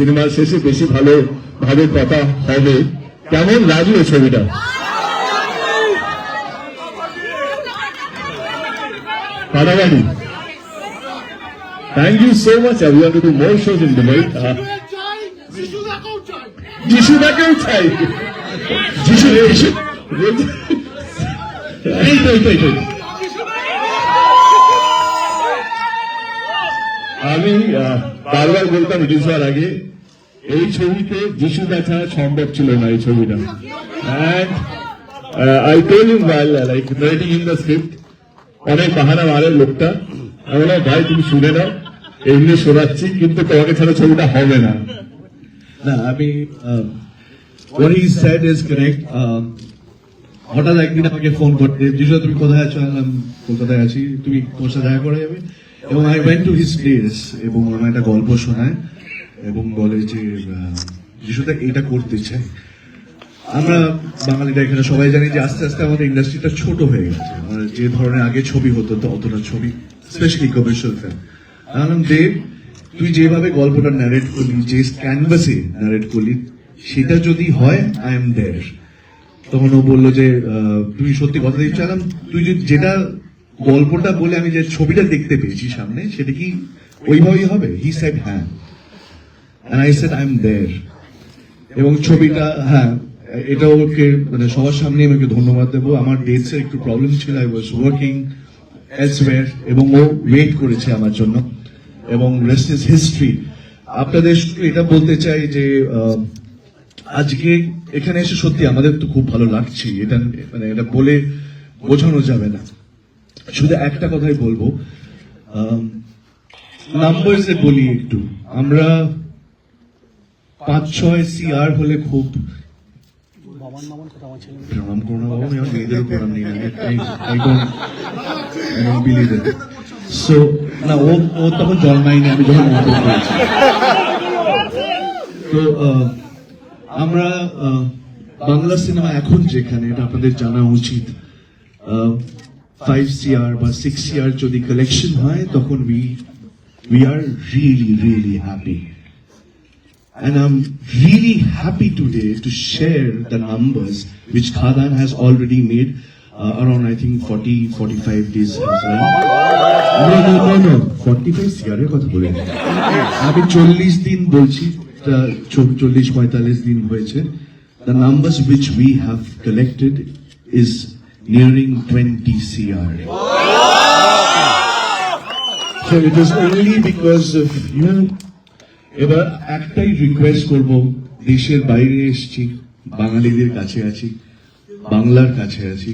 সিনেমার শেষে বেশি ভালো ভাবে কথা হবে। কেমন লাগল ছবিটা? কারাবাড়ি thank you so much I want to do more shows in Dubai চাই শিশুদাকেও চাই যিশু যিশু এই তো এই তো আমি আহ, বারবার বলতাম রিলিজ হওয়ার আগে এই ছবিতে যিশু দেখা সম্ভব ছিল না এই ছবিটা। I told him well like writing in the script অনেক বাহানা মারে লোকটা। আমি ভাই তুমি শুনে নাও এমনি শোনাচ্ছি কিন্তু তোমাকে ছাড়া ছবিটা হবে না। না আমি what he said is correct um, হঠাৎ একদিন আমাকে ফোন করতে যিশু তুমি কোথায় আছো? আমি কলকাতায় আছি। তুমি তোমার সাথে দেখা করে যাবে? এবং I went to his place এবং আমার একটা গল্প শোনায়, এবং বলে যে যিশুদা এটা করতে চাই আমরা বাঙালিরা এখানে সবাই জানি যে আস্তে আস্তে আমাদের ইন্ডাস্ট্রিটা ছোট হয়ে গেছে। যে ধরনের আগে ছবি হতো অতটা ছবি স্পেশালি কমার্শিয়াল ফিল্ম আমি দেব, তুই যেভাবে গল্পটা ন্যারেট করলি, যে ক্যানভাসে ন্যারেট করলি, সেটা যদি হয় আই এম দেয়ার তখন ও বলল যে তুমি সত্যি কথা দিচ্ছ? তুই যদি যেটা গল্পটা বলে আমি যে ছবিটা দেখতে পেয়েছি সামনে, সেটা কি ওইভাবেই হবে? হি সেড হ্যাঁ। And I said, I'm there. এবং ছবিটা হ্যাঁ এটা ওকে মানে সবার সামনে আমি ধন্যবাদ দেবো। আমার ডেটস এর একটু প্রবলেম ছিল আই ওয়াজ ওয়ার্কিং এলসওয়্যার এবং ও ওয়েট করেছে আমার জন্য। এবং রেস্ট ইজ হিস্ট্রি আপনাদের এটা বলতে চাই যে আজকে এখানে এসে সত্যি আমাদের তো খুব ভালো লাগছে। এটা মানে এটা বলে বোঝানো যাবে না। শুধু একটা কথাই বলব। নাম্বারস বলি একটু। আমরা পাঁচ ছয় সিআর হলে খুব প্রণাম না বাবা আমি আমার মেয়েদেরও প্রণাম নিই I don't believe it so না ও ও তখন জন্মায়নি আমি যখন নাটক করেছি তো আহ, আমরা আহ, বাংলা সিনেমা এখন যেখানে এটা আপনাদের জানা উচিত। ফাইভ সিআর বা সিক্স সিআর যদি কালেকশন হয় তখন we we are really really happy And I'm really happy today to share the numbers which Khadan has already made uh, around, I think, 40, 45 days has run. No, no, no, no. 45 সিগারের কথা বলি আমি চল্লিশ দিন বলছি চল্লিশ পঁয়তাল্লিশ দিন হয়েছে The numbers which we have collected is nearing 20 CR. So it is only because of, you এবার একটাই রিকোয়েস্ট করব দেশের বাইরে এসেছি বাঙালিদের কাছে আছি বাংলার কাছে আছি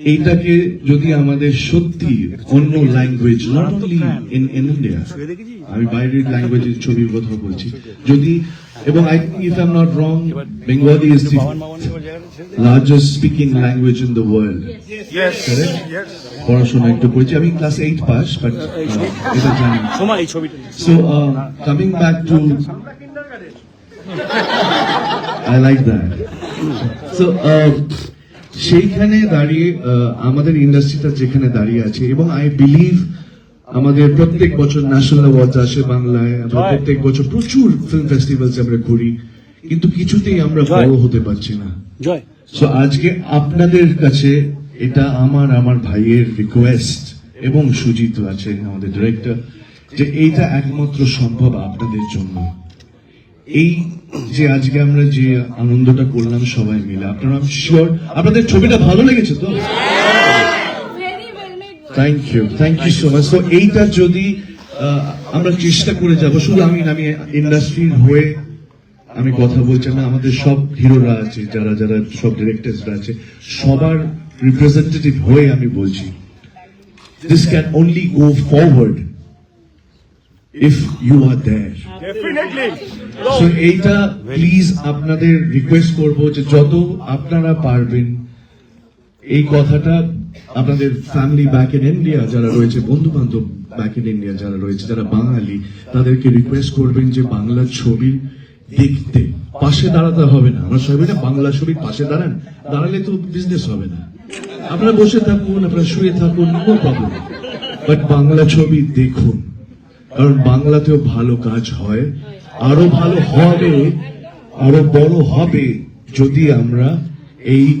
এইটাকে যদি আমাদের সত্যি অন্য language not only in India আমি বাইরের ল্যাঙ্গুয়েজের ছবির কথা বলছি যদি এবং I think if I am not wrong Bengali is the largest speaking language in the world পড়াশোনা একটু করেছি। আমি ক্লাস এইট পাস বাট এটা জানি coming back to. I like that. So, uh, সেইখানে দাঁড়িয়ে uh, আমাদের ইন্ডাস্ট্রিটা যেখানে দাঁড়িয়ে আছে এবং আই বিলিভ আমাদের প্রত্যেক বছর ন্যাশনাল অ্যাওয়ার্ড আসে বাংলায় আমরা প্রত্যেক বছর প্রচুর ফিল্ম ফেস্টিভ্যালস আমরা ঘুরি কিন্তু কিছুতেই আমরা বড় হতে পারছি না। জয়। সো আজকে আপনাদের কাছে এটা আমার আমার ভাইয়ের রিকোয়েস্ট এবং সুজিত আছে আমাদের ডিরেক্টর যে এইটা একমাত্র সম্ভব আপনাদের জন্য। এই যে আজকে আমরা যে আনন্দটা করলাম সবাই মিলে আপনারা শিওর আপনাদের ছবিটা ভালো লেগেছে তো. Thank you thank you so much তো এইটা যদি আমরা চেষ্টা করে যাব শুধু আমি আমি ইন্ডাস্ট্রির হয়ে আমি কথা বলছি না আমাদের সব হিরোরা আছে যারা যারা সব ডিরেক্টরসরা আছে সবার রিপ্রেজেন্টেটিভ হয়ে আমি বলছি। This can only go forward if you are there so এইটা প্লিজ আপনাদের রিকোয়েস্ট করব যে যত আপনারা পারবেন এই কথাটা আপনাদের ফ্যামিলি ব্যাক ইন ইন্ডিয়া যারা রয়েছে বন্ধু বান্ধব ব্যাক ইন ইন্ডিয়া যারা রয়েছে, যারা বাঙালি, তাদেরকে রিকোয়েস্ট করবেন যে বাংলা ছবি দেখতে। পাশে দাঁড়াতে হবে না। আমরা সবাই না বাংলা ছবির পাশে দাঁড়ান। দাঁড়ালে তো বিজনেস হবে না। আপনারা বসে থাকুন, আপনারা শুয়ে থাকুন নো প্রবলেম বাট বাংলা ছবি দেখুন। কারণ বাংলাতেও ভালো কাজ হয়। আরও ভালো হবে, আরও বড় হবে যদি আমরা এই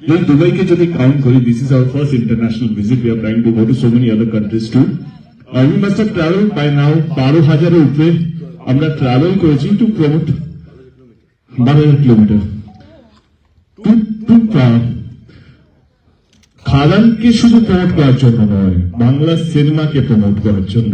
যেমন দুবাইকে যদি কাউন্ট করি this is our first international visit we are trying to go to so many other countries to we must have travel by now বারো হাজারের উপরে আমরা ট্রাভেল করেছি টু প্রমোট বারো হাজার কিলোমিটার টু টু খাদানকে শুধু প্রমোট করার জন্য নয়, বাংলা সিনেমাকে প্রমোট করার জন্য।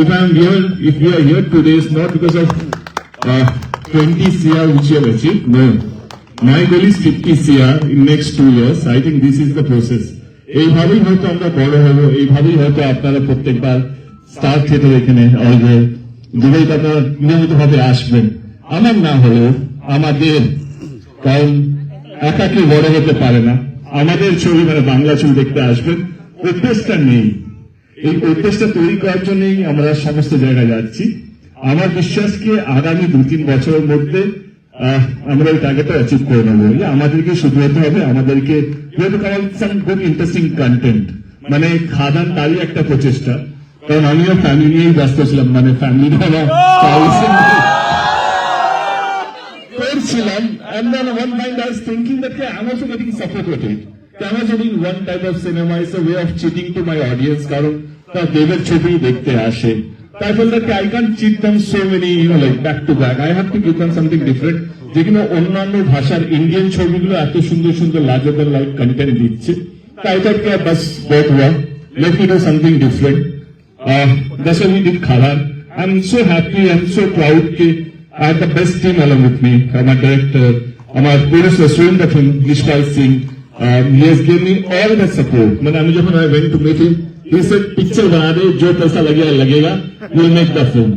If I am here if you are here today is not because of twenty CR which you know my goal is fifty CR in next two years I think this is the process এইভাবেই হয়তো আমরা বড় হব, এইভাবেই হয়তো আপনারা প্রত্যেকবার star theatre এখানে দুবাইতে আপনারা নিয়মিত ভাবে আসবেন। আমার না হলেও আমাদের কারণ একা কেউ বড় হতে পারে না। আমাদের ছবি মানে বাংলা ছবি দেখতে আসবেন। অভ্যেসটা নেই। এই অভ্যেসটা তৈরি করার জন্যই আমরা সমস্ত জায়গায় যাচ্ছি। আমার বিশ্বাস কি আগামী দু তিন বছরের মধ্যে আমরা ওই টার্গেটটা অ্যাচিভ করে নেব। আমাদেরকে শুধু হতে হবে, আমাদেরকে ইন্টারেস্টিং কন্টেন্ট মানে খাদান তারই একটা প্রচেষ্টা। কারণ আমিও ফ্যামিলি নিয়েই ব্যস্ত ছিলাম মানে ফ্যামিলি দেবের ছবি দেখতে আসে। তাই feel that I can cheat them so many like back to back I have to give them something different যে কিনা অন্যান্য ভাষার ইন্ডিয়ান ছবিগুলো এত সুন্দর সুন্দর লাজাদার লাইক কন্টেন্ট দিচ্ছে। তাই তার কে বাস বেট ওয়া let you do something different that's why we did খালার I am so happy I am so proud K I had the best team along with me আমার ডিরেক্টর আমার producer সুইন the film Nispal Singh he has give me all the support মানে আমি যখন I went to meet meet him, he said, "Picture बना दे, जो पैसा लगेगा लगेगा, we'll make the film."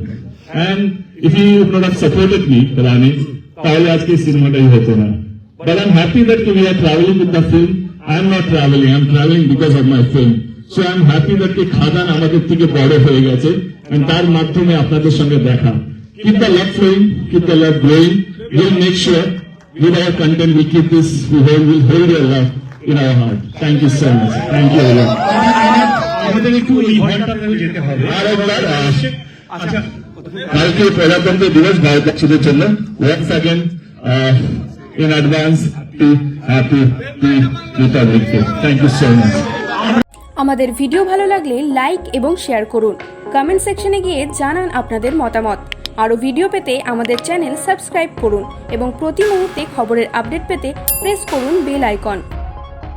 And if he would not have supported me, Rani, তাহলে আজকে সিনেমাটাই হতো না। But I'm happy that we are traveling with the film. I'm not traveling. I'm traveling because of my film. So I'm happy that কি খাদান আমাদের থেকে বড় হয়ে গেছে and তার মাধ্যমে আপনাদের সঙ্গে দেখা keep the love flowing, keep the love growing. We'll make sure with our content we keep this, we hold, we'll hold your love in our heart. Thank you so much. Thank you everyone. আমাদের একটু এই ঘণ্টা যেতে হবে। আর একবার আহ, কালকে প্রজাতন্ত্র দিবস ভারতবাসীদের জন্য। Again uh, in advance to happy Republic Day. Thank you so much. আমাদের ভিডিও ভালো লাগলে লাইক এবং শেয়ার করুন। কমেন্ট সেকশনে গিয়ে জানান আপনাদের মতামত। আরও ভিডিও পেতে আমাদের চ্যানেল সাবস্ক্রাইব করুন এবং প্রতি মুহূর্তে খবরের আপডেট পেতে প্রেস করুন বেল আইকন।